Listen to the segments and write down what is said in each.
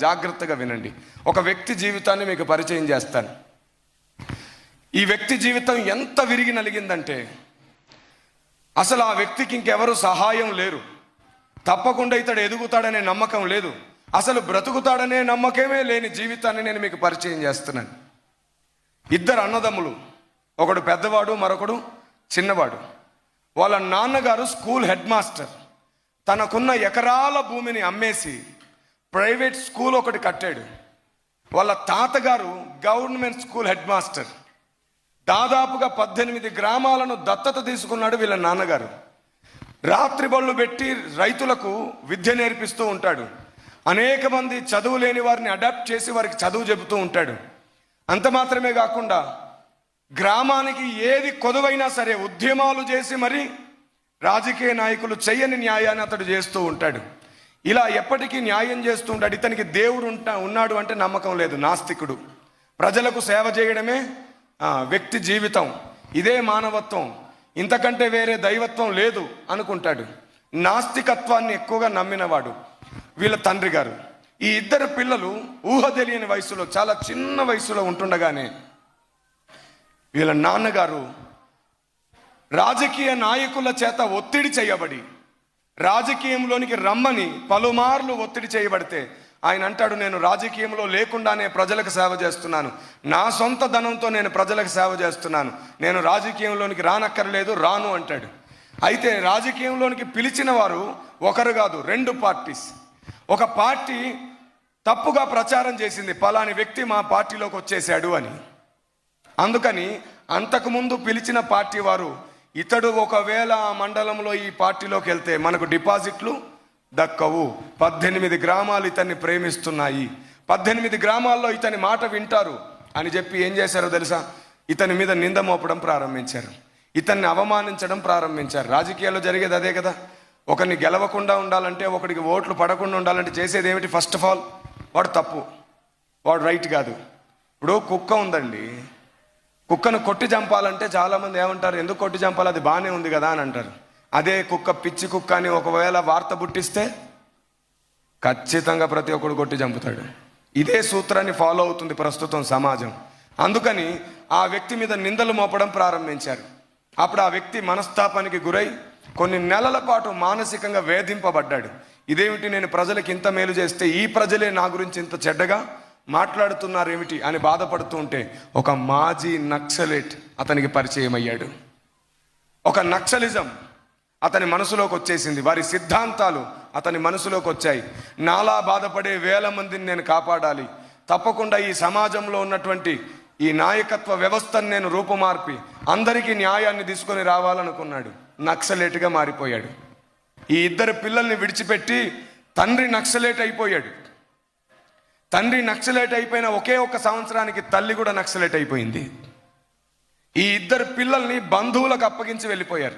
జాగ్రత్తగా వినండి. ఒక వ్యక్తి జీవితాన్ని మీకు పరిచయం చేస్తాను. ఈ వ్యక్తి జీవితం ఎంత విరిగి నలిగిందంటే అసలు ఆ వ్యక్తికి ఇంకెవరు సహాయం లేరు. తప్పకుండా ఇతడు ఎదుగుతాడనే నమ్మకం లేదు. అసలు బ్రతుకుతాడనే నమ్మకమే లేని జీవితాన్ని నేను మీకు పరిచయం చేస్తున్నాను. ఇద్దరు అన్నదమ్ములు ఒకడు పెద్దవాడు మరొకడు చిన్నవాడు. వాళ్ళ నాన్నగారు స్కూల్ హెడ్ మాస్టర్ తనకున్న ఎకరాల భూమిని అమ్మేసి ప్రైవేట్ స్కూల్ ఒకటి కట్టాడు. వాళ్ళ తాతగారు గవర్నమెంట్ స్కూల్ హెడ్ మాస్టర్. దాదాపుగా పద్దెనిమిది గ్రామాలను దత్తత తీసుకున్నాడు వీళ్ళ నాన్నగారు. రాత్రి బళ్ళు పెట్టి రైతులకు విద్య నేర్పిస్తూ ఉంటాడు. అనేక మంది చదువు లేని వారిని అడాప్ట్ చేసి వారికి చదువు చెబుతూ ఉంటాడు. అంత మాత్రమే కాకుండా గ్రామానికి ఏది కొదువైనా సరే ఉద్యమాలు చేసి మరి రాజకీయ నాయకులు చెయ్యని న్యాయాన్ని అతడు చేస్తూ ఉంటాడు. ఇలా ఎప్పటికీ న్యాయం చేస్తుంటాడు ఇతనికి దేవుడు ఉంటా ఉన్నాడు అంటే నమ్మకం లేదు. నాస్తికుడు. ప్రజలకు సేవ చేయడమే వ్యక్తి జీవితం. ఇదే మానవత్వం. ఇంతకంటే వేరే దైవత్వం లేదు అనుకుంటాడు. నాస్తికత్వాన్ని ఎక్కువగా నమ్మినవాడు వీళ్ళ తండ్రి గారు. ఈ ఇద్దరు పిల్లలు ఊహ తెలియని వయసులో చాలా చిన్న వయసులో ఉంటుండగానే వీళ్ళ నాన్నగారు రాజకీయ నాయకుల చేత ఒత్తిడి చేయబడి రాజకీయంలోనికి రమ్మని పలుమార్లు ఒత్తిడి చేయబడితే ఆయన అంటాడు నేను రాజకీయంలో లేకుండానే ప్రజలకు సేవ చేస్తున్నాను. నా సొంత ధనంతో నేను ప్రజలకు సేవ చేస్తున్నాను. నేను రాజకీయంలోనికి రానక్కర్లేదు రాను అంటాడు. అయితే రాజకీయంలోనికి పిలిచిన వారు ఒకరు కాదు రెండు పార్టీస్. ఒక పార్టీ తప్పుగా ప్రచారం చేసింది పలాని వ్యక్తి మా పార్టీలోకి వచ్చేసాడు అని. అందుకని అంతకుముందు పిలిచిన పార్టీ వారు ఇతడు ఒకవేళ ఆ మండలంలో ఈ పార్టీలోకి వెళ్తే మనకు డిపాజిట్లు దక్కవు. పద్దెనిమిది గ్రామాలు ఇతన్ని ప్రేమిస్తున్నాయి. పద్దెనిమిది గ్రామాల్లో ఇతని మాట వింటారు అని చెప్పి ఏం చేశారో తెలుసా? ఇతని మీద నింద మోపడం ప్రారంభించారు. ఇతన్ని అవమానించడం ప్రారంభించారు. రాజకీయాల్లో జరిగేది అదే కదా. ఒకరిని గెలవకుండా ఉండాలంటే ఒకడికి ఓట్లు పడకుండా ఉండాలంటే చేసేది ఏమిటి? ఫస్ట్ ఆఫ్ ఆల్ వాడు తప్పు. వాడు రైట్ కాదు. ఇప్పుడు కుక్క ఉందండి. కుక్కను కొట్టి చంపాలంటే చాలామంది ఏమంటారు ఎందుకు కొట్టి చంపాలి? అది బాగానే ఉంది కదా అని అంటారు. అదే కుక్క పిచ్చి కుక్క అని ఒకవేళ వార్త పుట్టిస్తే ఖచ్చితంగా ప్రతి ఒక్కడు కొట్టి చంపుతాడు. ఇదే సూత్రాన్ని ఫాలో అవుతుంది ప్రస్తుతం సమాజం. అందుకని ఆ వ్యక్తి మీద నిందలు మోపడం ప్రారంభించారు. అప్పుడు ఆ వ్యక్తి మనస్తాపానికి గురై కొన్ని నెలల పాటు మానసికంగా వేధింపబడ్డాడు. ఇదేమిటి నేను ప్రజలకు ఇంత మేలు చేస్తే ఈ ప్రజలే నా గురించి ఇంత చెడ్డగా? మాట్లాడుతున్నారేమిటి అని బాధపడుతూ ఉంటే ఒక మాజీ నక్సలేట్ అతనికి పరిచయం అయ్యాడు ఒక నక్సలిజం అతని మనసులోకి వచ్చేసింది. వారి సిద్ధాంతాలు అతని మనసులోకి వచ్చాయి. నాలా బాధపడే వేల మందిని నేను కాపాడాలి. తప్పకుండా ఈ సమాజంలో ఉన్నటువంటి ఈ నాయకత్వ వ్యవస్థను నేను రూపుమార్పి అందరికీ న్యాయాన్ని తీసుకొని రావాలనుకున్నాడు. నక్సలేట్గా మారిపోయాడు. ఈ ఇద్దరు పిల్లల్ని విడిచిపెట్టి తండ్రి నక్సలేట్ అయిపోయాడు. తండ్రి నక్సలేట్ అయిపోయిన ఒకే ఒక సంవత్సరానికి తల్లి కూడా నక్సలేట్ అయిపోయింది. ఈ ఇద్దరు పిల్లల్ని బంధువులకు అప్పగించి వెళ్ళిపోయారు.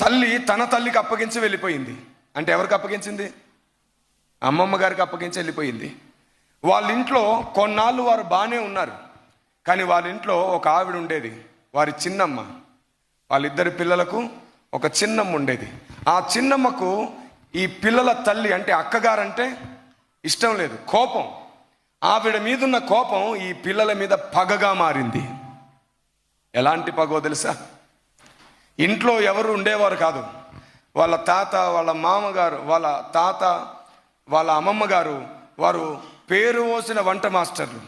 తల్లి తన తల్లికి అప్పగించి వెళ్ళిపోయింది. అంటే ఎవరికి అప్పగించింది? అమ్మమ్మ గారికి అప్పగించి వెళ్ళిపోయింది. వాళ్ళ ఇంట్లో కొన్నాళ్ళు వారు బాగానే ఉన్నారు. కానీ వాళ్ళ ఇంట్లో ఒక ఆవిడ ఉండేది. వారి చిన్నమ్మ. వాళ్ళిద్దరి పిల్లలకు ఒక చిన్నమ్మ ఉండేది. ఆ చిన్నమ్మకు ఈ పిల్లల తల్లి అంటే అక్కగారంటే ఇష్టం లేదు కోపం. ఆవిడ మీదున్న కోపం ఈ పిల్లల మీద పగగా మారింది. ఎలాంటి పగో తెలుసా? ఇంట్లో ఎవరు ఉండేవారు కాదు. వాళ్ళ తాత వాళ్ళ మామగారు వాళ్ళ తాత వాళ్ళ అమ్మమ్మ గారు వారు పేరు మోసిన వంట మాస్టర్లు.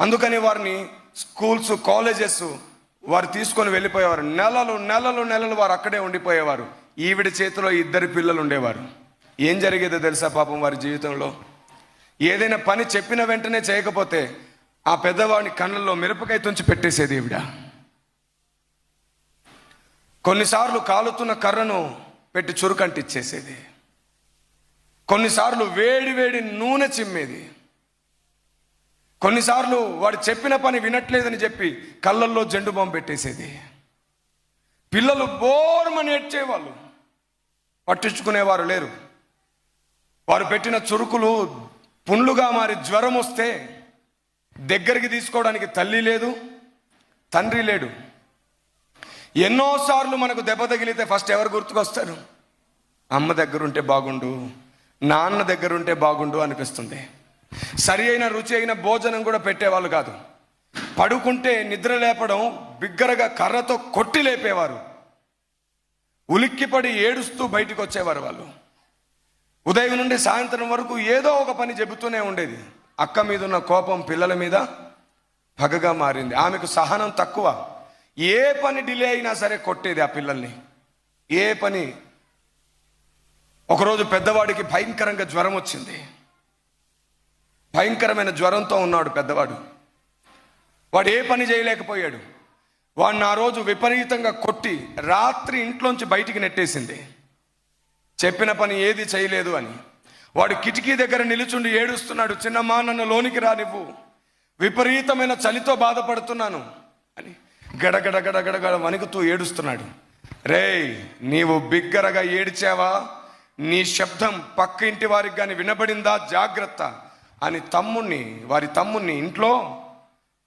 అందుకని వారిని స్కూల్స్ కాలేజెస్ వారు తీసుకొని వెళ్ళిపోయేవారు. నెలలు నెలలు నెలలు వారు అక్కడే ఉండిపోయేవారు. ఈవిడ చేతిలో ఇద్దరు పిల్లలు ఉండేవారు. ఏం జరిగేదో తెలుసా పాపం వారి జీవితంలో? ఏదైనా పని చెప్పిన వెంటనే చేయకపోతే ఆ పెద్దవాడిని కళ్ళల్లో మిరపకాయ తుంచి పెట్టేసేది ఈవిడ కొన్నిసార్లు కాలుతున్న కర్రను పెట్టి చురుకంటిచ్చేసేది. కొన్నిసార్లు వేడి వేడి నూనె చిమ్మేది. కొన్నిసార్లు వాడు చెప్పిన పని వినట్లేదని చెప్పి కళ్ళల్లో జెండు బాంబు పెట్టేసేది. పిల్లలు బోర్మని ఏడ్చేవాళ్ళు పట్టించుకునేవారు లేరు. వారు పెట్టిన చురుకులు పుండ్లుగా మారి జ్వరం వస్తే దగ్గరికి తీసుకోవడానికి తల్లి లేదు తండ్రి లేడు. ఎన్నోసార్లు మనకు దెబ్బ తగిలితే ఫస్ట్ ఎవరు గుర్తుకొస్తారు? అమ్మ దగ్గరుంటే బాగుండు నాన్న దగ్గరుంటే బాగుండు అనిపిస్తుంది. సరి అయిన రుచి అయిన భోజనం కూడా పెట్టేవాళ్ళు కాదు. పడుకుంటే నిద్ర లేపడం బిగ్గరగా కర్రతో కొట్టి లేపేవారు. ఉలిక్కిపడి ఏడుస్తూ బయటికి వచ్చేవారు వాళ్ళు. ఉదయం నుండి సాయంత్రం వరకు ఏదో ఒక పని చెబుతూనే ఉండేది. అక్క మీద ఉన్న కోపం పిల్లల మీద పగగా మారింది. ఆమెకు సహనం తక్కువ. ఏ పని డిలే అయినా సరే కొట్టేది ఆ పిల్లల్ని. ఏ పని? ఒకరోజు పెద్దవాడికి భయంకరంగా జ్వరం వచ్చింది. భయంకరమైన జ్వరంతో ఉన్నాడు పెద్దవాడు. వాడు ఏ పని చేయలేకపోయాడు. వాడిని ఆ రోజు విపరీతంగా కొట్టి రాత్రి ఇంట్లోంచి బయటికి నెట్టేసింది. చెప్పిన పని ఏది చేయలేదు అని. వాడు కిటికీ దగ్గర నిలుచుండి ఏడుస్తున్నాడు చిన్నమ్మా నన్ను లోనికి రానివ్వు. విపరీతమైన చలితో బాధపడుతున్నాను. అని గడగడ గడగడ గడ వణుకుతూ ఏడుస్తున్నాడు. రేయ్ నీవు బిగ్గరగా ఏడిచావా? నీ శబ్దం పక్క ఇంటి వారికి కానీ వినబడిందా? జాగ్రత్త. అని తమ్ముణ్ణి వారి తమ్ముణ్ణి ఇంట్లో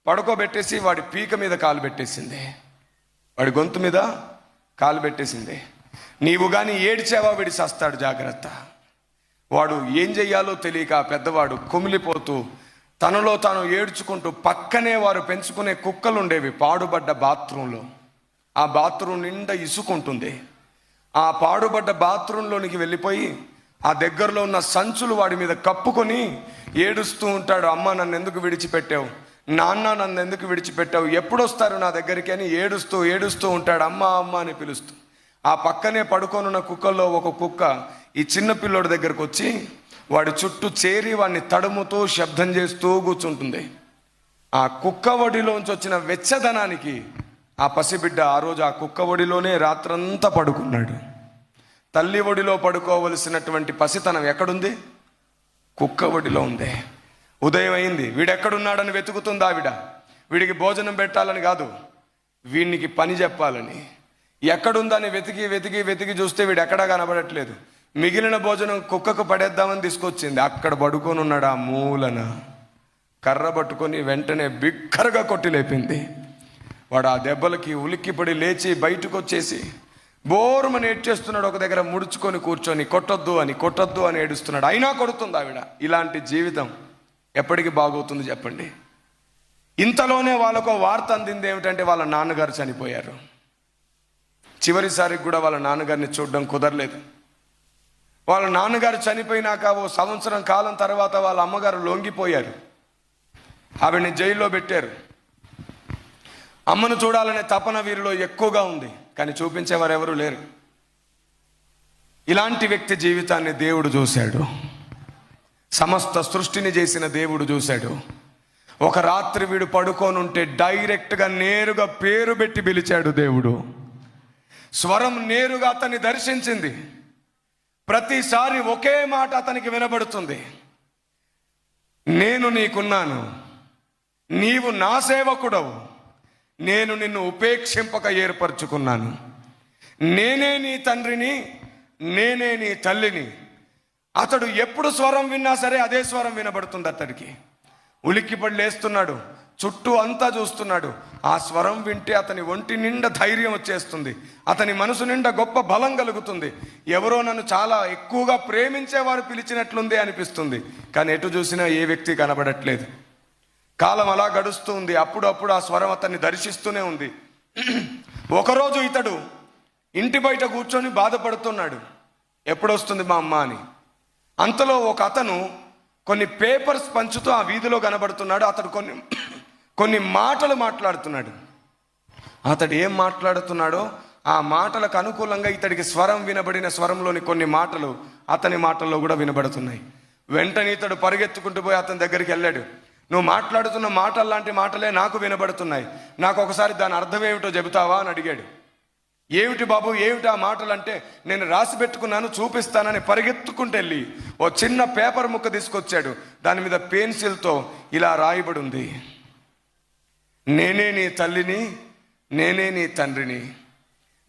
పడుకోబెట్టేసి వాడి పీక మీద కాలు పెట్టేసింది. వాడి గొంతు మీద కాలు పెట్టేసింది. నీవు కానీ ఏడ్చావా విడి చేస్తాడు జాగ్రత్త. వాడు ఏం చెయ్యాలో తెలియక పెద్దవాడు కుమిలిపోతూ తనలో తాను ఏడ్చుకుంటూ పక్కనే వారు పెంచుకునే కుక్కలు ఉండేవి పాడుబడ్డ బాత్రూంలో. ఆ బాత్రూమ్ నిండా ఇసుకుంటుంది. ఆ పాడుబడ్డ బాత్రూంలోనికి వెళ్ళిపోయి ఆ దగ్గరలో ఉన్న సంచులు వాడి మీద కప్పుకొని ఏడుస్తూ ఉంటాడు అమ్మ నన్ను ఎందుకు విడిచిపెట్టావు? నాన్న నన్ను ఎందుకు విడిచిపెట్టావు? ఎప్పుడొస్తారు నా దగ్గరికి? అని ఏడుస్తూ ఏడుస్తూ ఉంటాడు అమ్మ అమ్మ అని పిలుస్తూ. ఆ పక్కనే పడుకొనున్న కుక్కల్లో ఒక కుక్క ఈ చిన్న పిల్లోడి దగ్గరకు వచ్చి వాడి చుట్టూ చేరి వాడిని తడుముతూ శబ్దం చేస్తూ కూర్చుంటుంది. ఆ కుక్క ఒడిలోంచి వచ్చిన వెచ్చదనానికి ఆ పసిబిడ్డ ఆ రోజు ఆ కుక్క ఒడిలోనే రాత్రంతా పడుకున్నాడు. తల్లి ఒడిలో పడుకోవలసినటువంటి పసితనం ఎక్కడుంది? కుక్క ఒడిలో ఉంది. ఉదయం అయింది. వీడెక్కడున్నాడని వెతుకుతుంది ఆవిడ. వీడికి భోజనం పెట్టాలని కాదు. వీడికి పని చెప్పాలని. ఎక్కడుందని వెతికి వెతికి వెతికి చూస్తే వీడు ఎక్కడా కనబడట్లేదు. మిగిలిన భోజనం కుక్కకు పడేద్దామని తీసుకొచ్చింది. అక్కడ పడుకొని ఉన్నాడు ఆ మూలన. కర్ర పట్టుకొని వెంటనే బిక్కరగా కొట్టి లేపింది. వాడు ఆ దెబ్బలకి ఉలిక్కిపడి లేచి బయటకు వచ్చేసి బోరుమని ఏడ్చేస్తున్నాడు ఒక దగ్గర ముడుచుకొని కూర్చొని కొట్టొద్దు అని కొట్టొద్దు అని ఏడుస్తున్నాడు. అయినా కొడుతుంది ఆవిడ. ఇలాంటి జీవితం ఎప్పటికి బాగవుతుంది చెప్పండి. ఇంతలోనే వాళ్ళకు వార్త అందింది ఏమిటంటే వాళ్ళ నాన్నగారు చనిపోయారు. చివరిసారికి కూడా వాళ్ళ నాన్నగారిని చూడడం కుదరలేదు. వాళ్ళ నాన్నగారు చనిపోయినాక ఓ సంవత్సరం కాలం తర్వాత వాళ్ళ అమ్మగారు లొంగిపోయారు. ఆవిడని జైల్లో పెట్టారు. అమ్మను చూడాలనే తపన వీరిలో ఎక్కువగా ఉంది కానీ చూపించేవారు ఎవరు లేరు. ఇలాంటి వ్యక్తి జీవితాన్ని దేవుడు చూశాడు. సమస్త సృష్టిని చేసిన దేవుడు చూశాడు. ఒక రాత్రి వీడు పడుకోనుంటే డైరెక్ట్గా నేరుగా పేరు పెట్టి పిలిచాడు దేవుడు. స్వరం నేరుగా అతన్ని దర్శించింది. ప్రతిసారి ఒకే మాట అతనికి వినబడుతుంది. నేను నీకున్నాను. నీవు నా సేవకుడవు. నేను నిన్ను ఉపేక్షింపక ఏర్పరచుకున్నాను. నేనే నీ తండ్రిని నేనే నీ తల్లిని. అతడు ఎప్పుడు స్వరం విన్నా సరే అదే స్వరం వినబడుతుంది అతడికి. ఉలిక్కిపడి లేస్తున్నాడు. చుట్టూ అంతా చూస్తున్నాడు. ఆ స్వరం వింటే అతని ఒంటి నిండా ధైర్యం వచ్చేస్తుంది. అతని మనసు నిండా గొప్ప బలం కలుగుతుంది. ఎవరో నన్ను చాలా ఎక్కువగా ప్రేమించేవారు పిలిచినట్లుంది అనిపిస్తుంది. కానీ ఎటు చూసినా ఏ వ్యక్తి కనబడట్లేదు. కాలం అలా గడుస్తూ ఉంది. అప్పుడప్పుడు ఆ స్వరం అతన్ని దర్శిస్తూనే ఉంది. ఒకరోజు ఇతడు ఇంటి బయట కూర్చొని బాధపడుతున్నాడు. ఎప్పుడొస్తుంది మా అమ్మ అని. అంతలో ఒక అతను కొన్ని పేపర్స్ పంచుతూ ఆ వీధిలో కనబడుతున్నాడు. అతడు కొన్ని కొన్ని మాటలు మాట్లాడుతున్నాడు. అతడు ఏం మాట్లాడుతున్నాడో ఆ మాటలకు అనుకూలంగా ఇతడికి స్వరం వినబడిన స్వరంలోని కొన్ని మాటలు అతని మాటల్లో కూడా వినబడుతున్నాయి. వెంటనే ఇతడు పరిగెత్తుకుంటూ పోయి అతని దగ్గరికి వెళ్ళాడు. నువ్వు మాట్లాడుతున్న మాటలు లాంటి మాటలే నాకు వినబడుతున్నాయి. నాకు ఒకసారి దాని అర్థం ఏమిటో చెబుతావా? అని అడిగాడు. ఏమిటి బాబు? ఏమిటి ఆ మాటలు అంటే నేను రాసి పెట్టుకున్నాను చూపిస్తానని పరిగెత్తుకుంటూ వెళ్ళి ఓ చిన్న పేపర్ ముక్క తీసుకొచ్చాడు. దాని మీద పెన్సిల్తో ఇలా రాయబడి ఉంది. నేనే నీ తల్లిని నేనే నీ తండ్రిని.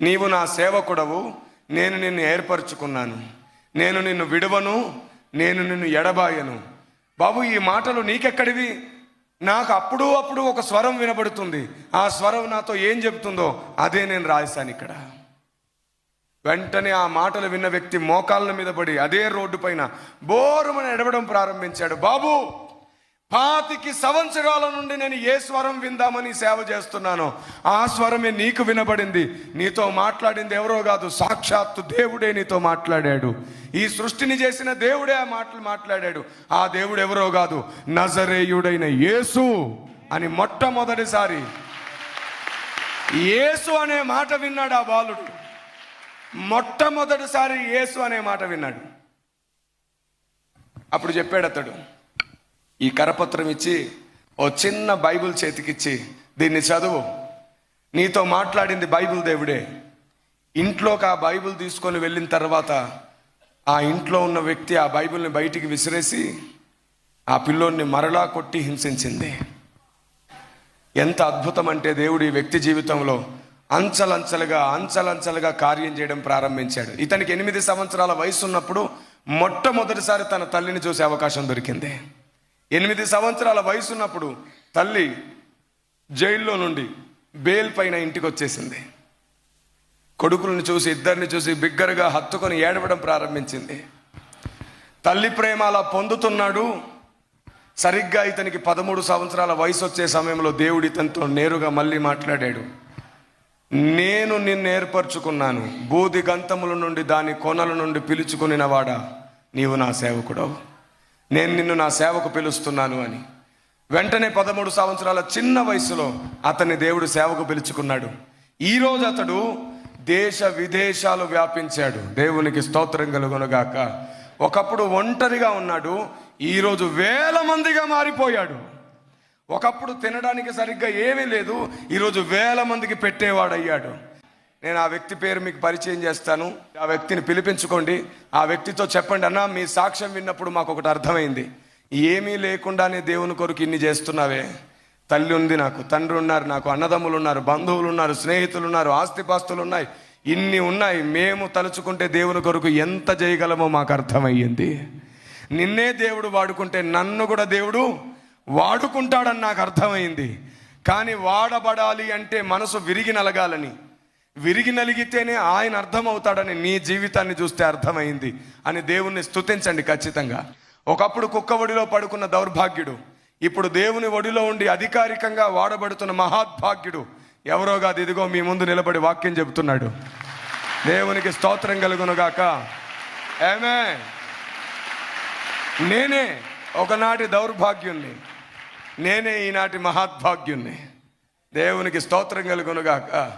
నీవు నా సేవకుడవు నేను నిన్ను ఏర్పరచుకున్నాను. నేను నిన్ను విడవను నేను నిన్ను ఎడబాయను. బాబు ఈ మాటలు నీకెక్కడివి? నాకు అప్పుడు అప్పుడు ఒక స్వరం వినబడుతుంది. ఆ స్వరం నాతో ఏం చెబుతుందో అదే నేను రాశాను ఇక్కడ. వెంటనే ఆ మాటలు విన్న వ్యక్తి మోకాళ్ళ మీద పడి అదే రోడ్డు పైన బోరుమని ఎడవడం ప్రారంభించాడు. బాబు పాతికి సంవత్సరాల నుండి నేను ఏ స్వరం విందామని సేవ చేస్తున్నాను ఆ స్వరమే నీకు వినబడింది. నీతో మాట్లాడింది ఎవరో కాదు సాక్షాత్తు దేవుడే నీతో మాట్లాడాడు. ఈ సృష్టిని చేసిన దేవుడే ఆ మాటలు మాట్లాడాడు. ఆ దేవుడు ఎవరో కాదు నజరేయుడైన యేసు అని మొట్టమొదటిసారి. యేసు అనే మాట విన్నాడు ఆ బాలుడు. మొట్టమొదటిసారి యేసు అనే మాట విన్నాడు. అప్పుడు చెప్పాడు అతడు ఈ కరపత్రం ఇచ్చి ఓ చిన్న బైబిల్ చేతికిచ్చి దీన్ని చదువు. నీతో మాట్లాడింది బైబిల్ దేవుడే. ఇంట్లోకి ఆ బైబిల్ తీసుకొని వెళ్ళిన తర్వాత ఆ ఇంట్లో ఉన్న వ్యక్తి ఆ బైబిల్ని బయటికి విసిరేసి ఆ పిల్లోని మరలా కొట్టి హింసించింది. ఎంత అద్భుతం అంటే దేవుడు ఈ వ్యక్తి జీవితంలో అంచలంచలుగా అంచలంచలుగా కార్యం చేయడం ప్రారంభించాడు. ఇతనికి ఎనిమిది సంవత్సరాల వయసు ఉన్నప్పుడు మొట్టమొదటిసారి తన తల్లిని చూసే అవకాశం దొరికింది. ఎనిమిది సంవత్సరాల వయసు ఉన్నప్పుడు తల్లి జైల్లో నుండి బెయిల్ పైన ఇంటికి వచ్చేసింది కొడుకులను చూసి ఇద్దరిని చూసి బిగ్గరగా హత్తుకొని ఏడవడం ప్రారంభించింది. తల్లి ప్రేమ అలా పొందుతున్నాడు. సరిగ్గా ఇతనికి పదమూడు సంవత్సరాల వయసు వచ్చే సమయంలో దేవుడు ఇతనితో నేరుగా మళ్ళీ మాట్లాడాడు. నేను నిన్ను ఏర్పరచుకున్నాను. బూది గంతముల నుండి దాని కొనల నుండి పిలుచుకునినవాడా నీవు నా సేవకుడవు. నేను నిన్ను నా సేవకు పిలుస్తున్నాను అని. వెంటనే పదమూడు సంవత్సరాల చిన్న వయసులో అతన్ని దేవుడు సేవకు పిలుచుకున్నాడు. ఈరోజు అతడు దేశ విదేశాలు వ్యాపించాడు. దేవునికి స్తోత్రం కలుగునుగాక. ఒకప్పుడు ఒంటరిగా ఉన్నాడు. ఈరోజు వేల మందిగా మారిపోయాడు. ఒకప్పుడు తినడానికి సరిగ్గా ఏమీ లేదు. ఈరోజు వేల మందికి పెట్టేవాడయ్యాడు. నేను ఆ వ్యక్తి పేరు మీకు పరిచయం చేస్తాను. ఆ వ్యక్తిని పిలిపించుకోండి. ఆ వ్యక్తితో చెప్పండి అన్న మీ సాక్ష్యం విన్నప్పుడు మాకు ఒకటి అర్థమైంది. ఏమీ లేకుండానే దేవుని కొరకు ఇన్ని చేస్తున్నావే. తల్లి ఉంది నాకు తండ్రి ఉన్నారు నాకు అన్నదమ్ములు ఉన్నారు బంధువులు ఉన్నారు స్నేహితులు ఉన్నారు ఆస్తిపాస్తులు ఉన్నాయి. ఇన్ని ఉన్నాయి. మేము తలుచుకుంటే దేవుని కొరకు ఎంత చేయగలమో మాకు అర్థమయ్యింది. నిన్నే దేవుడు వాడుకుంటే నన్ను కూడా దేవుడు వాడుకుంటాడని నాకు అర్థమైంది కానీ వాడబడాలి అంటే మనసు విరిగి నలగాలని. విరిగి నలిగితేనే ఆయన అర్థమవుతాడని నీ జీవితాన్ని చూస్తే అర్థమైంది అని దేవుణ్ణి స్తుతించండి ఖచ్చితంగా. ఒకప్పుడు కుక్క ఒడిలో పడుకున్న దౌర్భాగ్యుడు ఇప్పుడు దేవుని ఒడిలో ఉండి అధికారికంగా వాడబడుతున్న మహాద్భాగ్యుడు. ఎవరో కాదు ఇదిగో మీ ముందు నిలబడి వాక్యం చెబుతున్నాడు. దేవునికి స్తోత్రం కలుగునుగాక. ఏమే నేనే ఒకనాటి దౌర్భాగ్యుణ్ణి. నేనే ఈనాటి మహాద్భాగ్యుణ్ణి. దేవునికి స్తోత్రం కలుగునుగాక.